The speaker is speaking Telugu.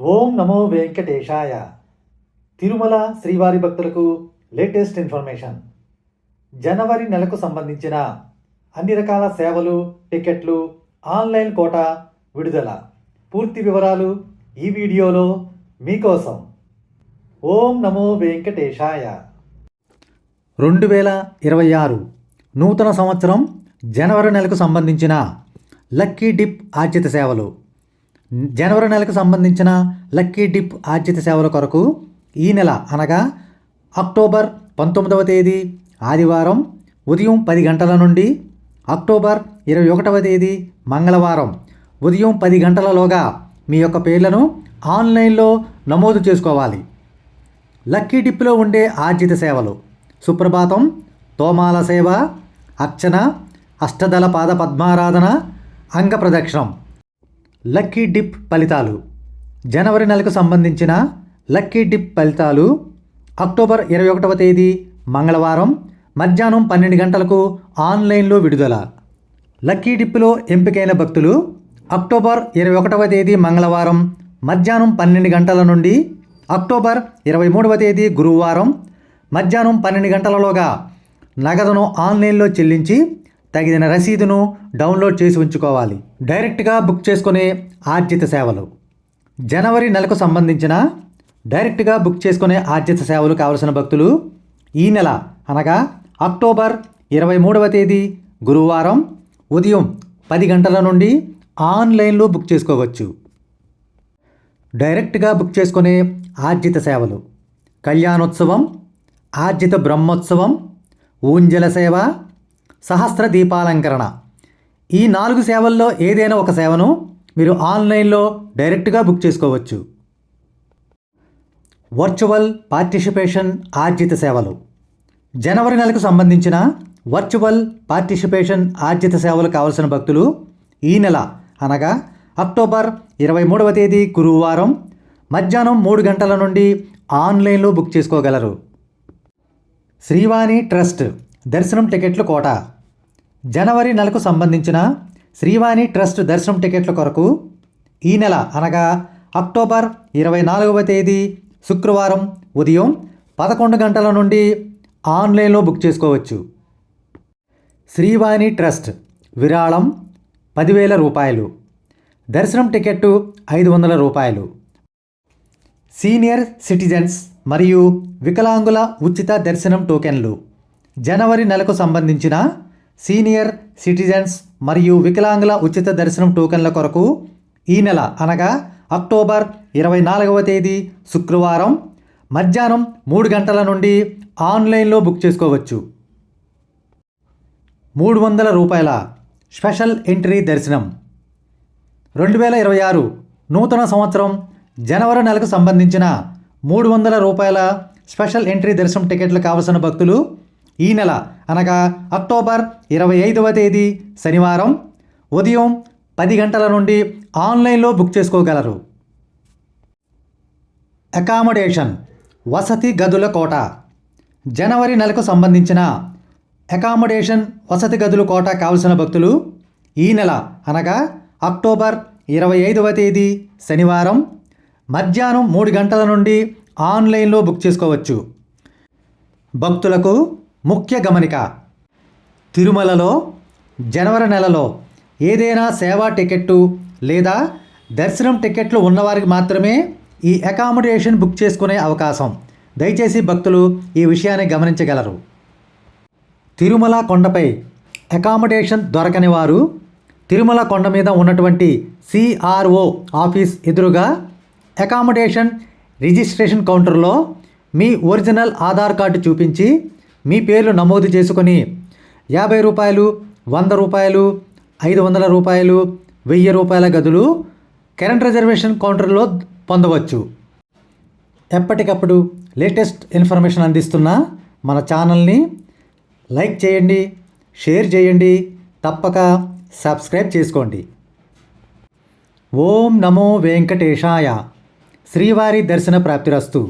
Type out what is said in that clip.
ఓం నమో వెంకటేశాయ. తిరుమల శ్రీవారి భక్తులకు లేటెస్ట్ ఇన్ఫర్మేషన్. జనవరి నెలకు సంబంధించిన అన్ని రకాల సేవలు టికెట్లు ఆన్లైన్ కోట విడుదల. పూర్తి వివరాలు ఈ వీడియోలో మీకోసం. ఓం నమో వెంకటేశాయ. రెండు వేల ఇరవై ఆరు నూతన సంవత్సరం జనవరి నెలకు సంబంధించిన లక్కీ డిప్ ఆర్జిత సేవలు. జనవరి నెలకు సంబంధించిన లక్కీ డిప్ ఆర్జిత సేవల కొరకు ఈ నెల అనగా అక్టోబర్ పంతొమ్మిదవ తేదీ ఆదివారం ఉదయం పది గంటల నుండి అక్టోబర్ ఇరవై ఒకటవ తేదీ మంగళవారం ఉదయం పది గంటలలోగా మీ యొక్క పేర్లను ఆన్లైన్లో నమోదు చేసుకోవాలి. లక్కీ డిప్లో ఉండే ఆర్జిత సేవలు సుప్రభాతం తోమాల సేవ అర్చన అష్టదళ పాద పద్మారాధన అంగ ప్రదక్షిణం లక్కీ డిప్ ఫలితాలు. జనవరి నెలకు సంబంధించిన లక్కీ డిప్ ఫలితాలు అక్టోబర్ ఇరవై ఒకటవ తేదీ మంగళవారం మధ్యాహ్నం పన్నెండు గంటలకు ఆన్లైన్లో విడుదల. లక్కీ డిప్లో ఎంపికైన భక్తులు అక్టోబర్ ఇరవై ఒకటవ తేదీ మంగళవారం మధ్యాహ్నం పన్నెండు గంటల నుండి అక్టోబర్ ఇరవై మూడవ తేదీ గురువారం మధ్యాహ్నం పన్నెండు గంటలలోగా నగదును ఆన్లైన్లో చెల్లించి తగిన రసీదును డౌన్లోడ్ చేసి ఉంచుకోవాలి. డైరెక్ట్గా బుక్ చేసుకునే ఆర్జిత సేవలు. జనవరి నెలకు సంబంధించిన డైరెక్ట్గా బుక్ చేసుకునే ఆర్జిత సేవలు కావలసిన భక్తులు ఈ నెల అనగా అక్టోబర్ ఇరవై మూడవ తేదీ గురువారం ఉదయం పది గంటల నుండి ఆన్లైన్లో బుక్ చేసుకోవచ్చు. డైరెక్ట్గా బుక్ చేసుకునే ఆర్జిత సేవలు. కళ్యాణోత్సవం ఆర్జిత బ్రహ్మోత్సవం ఊంజల సేవ సహస్ర దీపాలంకరణ. ఈ నాలుగు సేవల్లో ఏదైనా ఒక సేవను మీరు ఆన్లైన్లో డైరెక్ట్గా బుక్ చేసుకోవచ్చు. వర్చువల్ పార్టిసిపేషన్ ఆర్జిత సేవలు. జనవరి నెలకు సంబంధించిన వర్చువల్ పార్టిసిపేషన్ ఆర్జిత సేవలు కావలసిన భక్తులు ఈ నెల అనగా అక్టోబర్ ఇరవై మూడవ తేదీ గురువారం మధ్యాహ్నం మూడు గంటల నుండి ఆన్లైన్లో బుక్ చేసుకోగలరు. శ్రీవాణి ట్రస్ట్ దర్శనం టికెట్లు కోట. జనవరి నెలకు సంబంధించిన శ్రీవాణి ట్రస్ట్ దర్శనం టికెట్ల కొరకు ఈ నెల అనగా అక్టోబర్ ఇరవై నాలుగవ తేదీ శుక్రవారం ఉదయం పదకొండు గంటల నుండి ఆన్లైన్లో బుక్ చేసుకోవచ్చు. శ్రీవాణి ట్రస్ట్ విరాళం పదివేల రూపాయలు. దర్శనం టికెట్టు ఐదు వందల రూపాయలు. సీనియర్ సిటిజన్స్ మరియు వికలాంగుల ఉచిత దర్శనం టోకెన్లు. జనవరి నెలకు సంబంధించిన సీనియర్ సిటిజన్స్ మరియు వికలాంగుల ఉచిత దర్శనం టోకెన్ల కొరకు ఈ నెల అనగా అక్టోబర్ ఇరవై నాలుగవ తేదీ శుక్రవారం మధ్యాహ్నం మూడు గంటల నుండి ఆన్లైన్లో బుక్ చేసుకోవచ్చు. మూడు వందల రూపాయల స్పెషల్ ఎంట్రీ దర్శనం. రెండు వేల ఇరవై ఆరు నూతన సంవత్సరం జనవరి నెలకు సంబంధించిన మూడు వందల రూపాయల స్పెషల్ ఎంట్రీ దర్శనం టికెట్లు కావలసిన భక్తులు ఈ నెల అనగా అక్టోబర్ ఇరవై ఐదవ తేదీ శనివారం ఉదయం పది గంటల నుండి ఆన్లైన్లో బుక్ చేసుకోగలరు. అకామడేషన్ వసతి గదుల కోట. జనవరి నెలకు సంబంధించిన అకామడేషన్ వసతి గదుల కోట కావలసిన భక్తులు ఈ నెల అనగా అక్టోబర్ ఇరవై ఐదవ తేదీ శనివారం మధ్యాహ్నం మూడు గంటల నుండి ఆన్లైన్లో బుక్ చేసుకోవచ్చు. భక్తులకు ముఖ్య గమనిక. తిరుమలలో జనవరి నెలలో ఏదైనా సేవా టికెట్టు లేదా దర్శనం టికెట్లు ఉన్నవారికి మాత్రమే ఈ అకామిడేషన్ బుక్ చేసుకునే అవకాశం. దయచేసి భక్తులు ఈ విషయాన్ని గమనించగలరు. తిరుమల కొండపై అకామిడేషన్ దొరకని వారు తిరుమల కొండ మీద ఉన్నటువంటి సిఆర్ఓ ఆఫీస్ ఎదురుగా అకామిడేషన్ రిజిస్ట్రేషన్ కౌంటర్లో మీ ఒరిజినల్ ఆధార్ కార్డు చూపించి మీ పేర్లు నమోదు చేసుకొని యాభై రూపాయలు వంద రూపాయలు ఐదు వందల రూపాయలు వెయ్యి రూపాయల గదులు కరెంట్ రిజర్వేషన్ కౌంటర్లో పొందవచ్చు. ఎప్పటికప్పుడు లేటెస్ట్ ఇన్ఫర్మేషన్ అందిస్తున్న మన ఛానల్ని లైక్ చేయండి షేర్ చేయండి తప్పక సబ్స్క్రైబ్ చేసుకోండి. ఓం నమో వెంకటేశాయ. శ్రీవారి దర్శన ప్రాప్తిరస్తు.